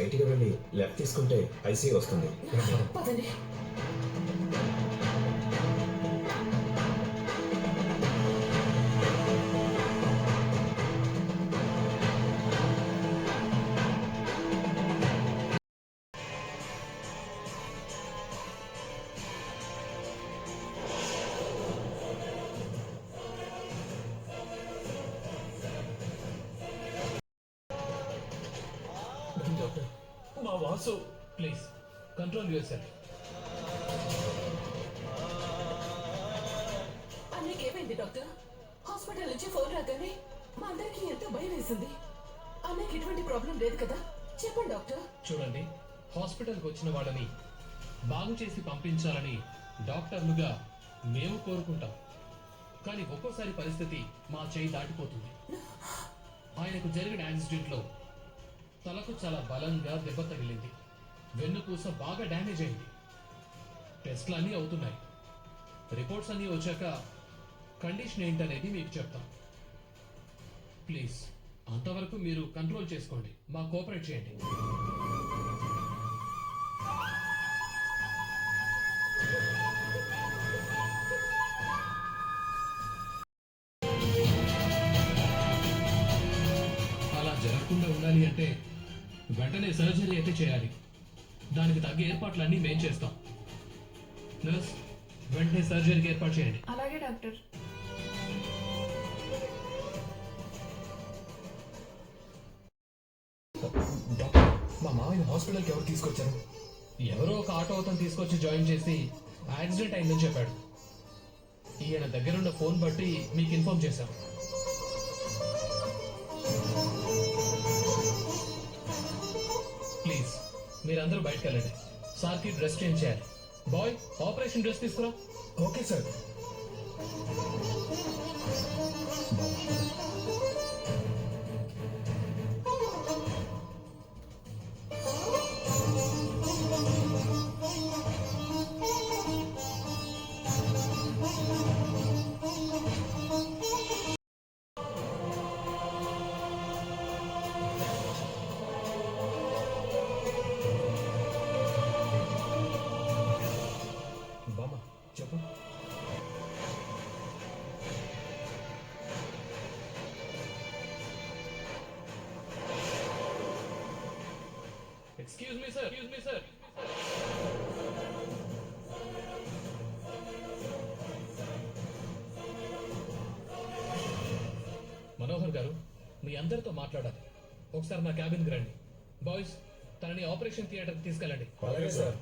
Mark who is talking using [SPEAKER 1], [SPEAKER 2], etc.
[SPEAKER 1] బయటికి వెళ్ళి లెఫ్ట్ తీసుకుంటే ఐసీ వస్తుంది.
[SPEAKER 2] పదండి
[SPEAKER 3] మా Vasu. Please control yourself
[SPEAKER 2] ఏమైంది డాక్టర్? హాస్పిటల్ నుంచి ఫోన్ రాగానే మా అందరికి ఎంతో భయం వేసింది. అన్నయ్యకి ఎటువంటి ప్రాబ్లం లేదు కదా? చెప్పండి డాక్టర్.
[SPEAKER 3] చూడండి హాస్పిటల్కి వచ్చిన వాళ్ళని బాగు చేసి పంపించాలని డాక్టర్లుగా మేము కోరుకుంటాం. కానీ ఒక్కోసారి పరిస్థితి మా చేయి దాటిపోతుంది. ఆయనకు జరిగిన యాక్సిడెంట్లో తలకు చాలా బలంగా దెబ్బ తగిలింది. వెన్నుపూస బాగా డ్యామేజ్ అయింది. టెస్ట్లు అన్నీ అవుతున్నాయి. రిపోర్ట్స్ అన్నీ వచ్చాక కండిషన్ ఏంటనేది మీకు చెప్తాం. ప్లీజ్ అంతవరకు మీరు కంట్రోల్ చేసుకోండి. మా కోఆపరేట్ చేయండి. ఉండాలి అంటే వెంటనే సర్జరీ అయితే చేయాలి. దానికి తగ్గ ఏర్పాట్లన్నీ మేం చేస్తాం. నర్స్ వెంటనే సర్జరీకి ఏర్పాటు చేయండి.
[SPEAKER 4] అలాగే డాక్టర్.
[SPEAKER 5] మా మామయ్య హాస్పిటల్కి ఎవరు తీసుకొచ్చారు?
[SPEAKER 3] ఎవరో ఒక ఆటో అతను తీసుకొచ్చి జాయిన్ చేసి యాక్సిడెంట్ అయిందని చెప్పాడు. ఈయన దగ్గరున్న ఫోన్ బట్టి మీకు ఇన్ఫార్మ్ చేశాం. మీరందరూ బయటకు వెళ్ళండి సార్కి డ్రెస్ చేంజ్ చేయాలి. బాయ్ ఆపరేషన్ డ్రెస్ తీసుకురా.
[SPEAKER 5] Okay sir.
[SPEAKER 3] Excuse me sir excuse me sir Manohar గారు మీ అందరితో మాట్లాడాలి. ఒకసారి నా క్యాబిన్కి రండి. బాయ్స్ తనని ఆపరేషన్ థియేటర్కి తీసుకెళ్ళండి.
[SPEAKER 5] అలాగే సార్.